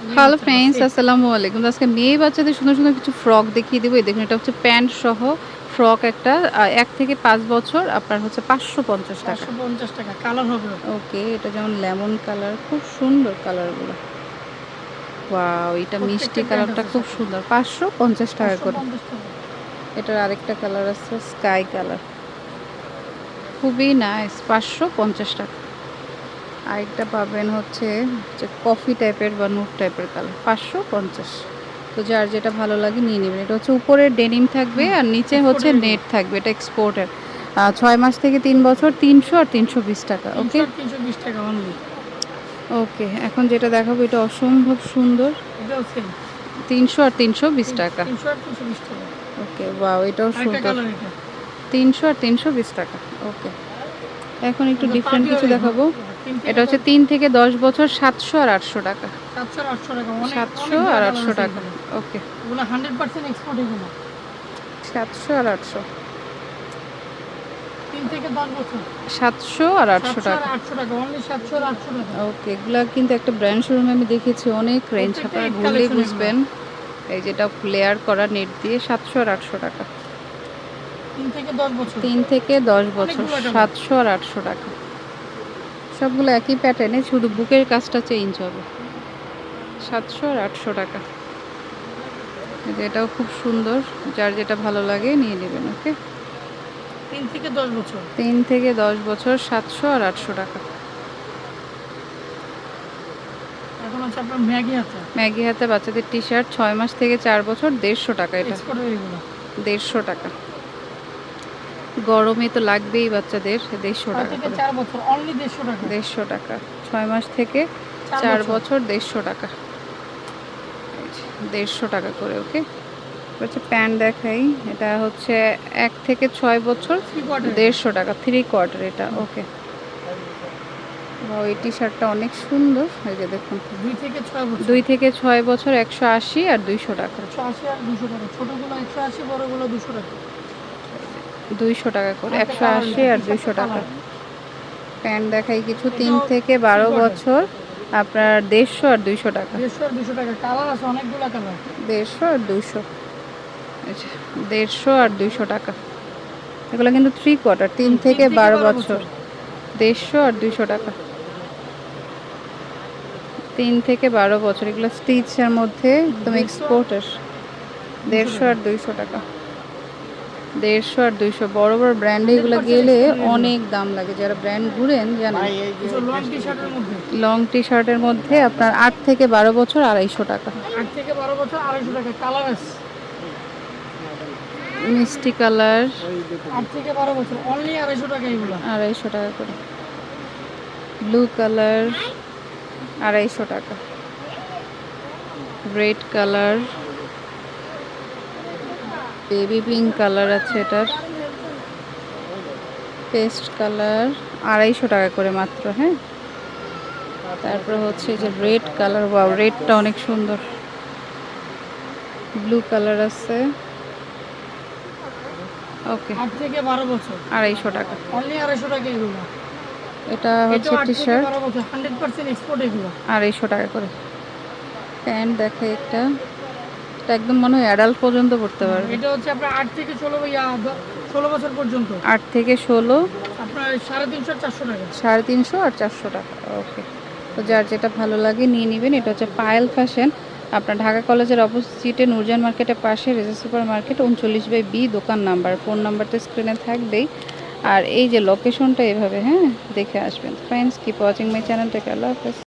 Hello friends আসসালামু আলাইকুম। আজকে মেয়ে বাচ্চাদের সুন্দর সুন্দর কিছু ফ্রক দেখিয়ে দেবো। এই দেখুন এটা হচ্ছে প্যান্ট সহ ফ্রক একটা এক থেকে পাঁচ বছর আপনার হচ্ছে পাঁচশো পঞ্চাশ টাকা। পঞ্চাশ টাকা কালার হবে ওকে এটা যেমন লেমন কালার খুব সুন্দর কালারগুলো ওয়াও এটা মিষ্টি কালারটা খুব সুন্দর। পাঁচশো পঞ্চাশ টাকা করে। এটার আরেকটা কালার আছে স্কাই কালার খুবই নাইস পাঁচশো পঞ্চাশ টাকা। আরেকটা পাবেন হচ্ছে যে কফি টাইপের বা নুট টাইপের কালার পাঁচশো পঞ্চাশ। তো যার যেটা ভালো লাগে নিয়ে নেবেন। এটা হচ্ছে উপরে ডেনিম থাকবে আর নিচে হচ্ছে নেট থাকবে এটা এক্সপোর্টের ছয় মাস থেকে তিন বছর তিনশো আর তিনশো বিশ টাকা ওকে 300 320 টাকা। ওকে এখন যেটা দেখাবো এটা অসম্ভব সুন্দর। তিনশো আর তিনশো বিশ টাকা। 300 আর 320 টাকা। ওকে ওয়াও এটাও সুন্দর। তিনশো আর তিনশো বিশ টাকা ওকে এখন একটু ডিফারেন্ট কিছু দেখাবো। এটা হচ্ছে তিন থেকে দশ বছর সাতশো আর আটশো টাকা। 700 আর 800 টাকা, অনেক- সাতশো আর আটশো টাকা। ওকে এগুলো 100% export এগুলো। সাতশো আর আটশো। সাতশো আর আটশো টাকা। 800 টাকা, only 700 আর 800 টাকা। ওকে এগুলা কিন্তু একটা ব্র্যান্ড শোরুমে আমি দেখেছি অনেক রেঞ্জ প্রত্যেকটা আপনারা ঘুরলেই বুঝবেন। এই যেটা লেয়ার করা নেট দিয়ে সাতশো আর আটশো টাকা। তিন থেকে দশ বছর। সাতশো আর আটশো টাকা। সবগুলো একই প্যাটার্নে শুধু বুকের কাজটা চেঞ্জ হবে। সাতশো আর আটশো টাকা। এটাও খুব সুন্দর। যার যেটা ভালো লাগে নিয়ে নেবেন ওকে? তিন থেকে দশ বছর। তিন থেকে দশ বছর সাতশো আর আটশো টাকা। ম্যাগি হাতে। বাচ্চাদের টি শার্ট ছয় মাস থেকে চার বছর দেড়শো টাকা এটা। দেড়শো টাকা। গরমে তো লাগবেই বাচ্চাদের দেড়শো টাকা দেড়শো টাকা। ছয় মাস থেকে চার বছর। দেড়শো টাকা। দেড়শো টাকা করে ওকে? হচ্ছে প্যান্ট দেখাই। এটা হচ্ছে এক থেকে ছয় বছর দেড়শো টাকা থ্রি কোয়ার্টার এটা ওকে। এই টি শার্টটা অনেক সুন্দর। এই যে দেখুন। দুই থেকে ছয় বছর। দুই থেকে ছয় বছর একশো আশি আর দুইশো টাকা। একশো আশি আর দুশো টাকা। ছোটোগুলো একশো আশি বড়গুলো দুশো টাকা। দুইশো টাকা করে একশো আশি আর দুইশো টাকা। প্যান্ট দেখাই কিছু তিন থেকে বারো বছর আপনার দেড়শো আর দুইশো টাকা। দেড়শো আর দুইশো আচ্ছা দেড়শো আর দুইশো। টাকা। এগুলো কিন্তু থ্রি কোয়ার্টার তিন থেকে বারো বছর। দেড়শো আর দুইশো টাকা। তিন থেকে বারো বছর এগুলো স্টিচের মধ্যে একদম এক্সপোর্টের দেড়শো আর দুইশো টাকা। দেড়শো আর দুইশো। বড় বড় ব্র্যান্ডে এগুলো গেলে অনেক দাম লাগে। যারা ব্র্যান্ড ঘুরেন জানেন। লং টি শার্টের মধ্যে? লং টি শার্টের মধ্যে আপনার আট থেকে বারো বছর আড়াইশো টাকা। আট থেকে বারো বছর আড়াইশো টাকা। কালার আছে? মিষ্টি কালার। আট থেকে বারো বছর। অনলি আড়াইশো টাকা এগুলো। আড়াইশো টাকা করে। ব্লু কালার আড়াইশো টাকা। Red colour. Baby pink colour আছে এটার। পেস্ট কালার আড়াইশো টাকা করে মাত্র হ্যাঁ? তারপর হচ্ছে যে রেড কালার বা রেডটা অনেক সুন্দর। ব্লু কালার আছে। ওকে। থেকে বারো বছর। আড়াইশো টাকা। অনলি আড়াইশো টাকা এগুলো। এটা হচ্ছে T shirt hundred percent export এগুলো। আড়াইশো টাকা করে। প্যান্ট দেখে একটা। এটা একদম মনে হয় অ্যাডাল্ট পর্যন্ত পড়তে পারবে। এটা হচ্ছে আপনার আট থেকে ষোলো ষোলো বছর পর্যন্ত। আট থেকে ষোলো। আপনার সাড়ে তিনশো চারশো টাকা। সাড়ে তিনশো আর চারশো টাকা ওকে তো যার যেটা ভালো লাগে নিয়ে নেবেন। এটা হচ্ছে পায়েল ফ্যাশন। আপনার ঢাকা কলেজের অপোজিটে নূরজান মার্কেটের পাশে রেজা সুপার মার্কেট উনচল্লিশ বাই বি দোকান নাম্বার। ফোন নাম্বারটা স্ক্রিনে থাকবেই। আর এই যে লোকেশনটা এভাবে হ্যাঁ দেখে আসবেন। ফ্রেন্ডস কিপ ওয়াচিং মাই চ্যানেলটাকে আল্লাহ হাফেজ।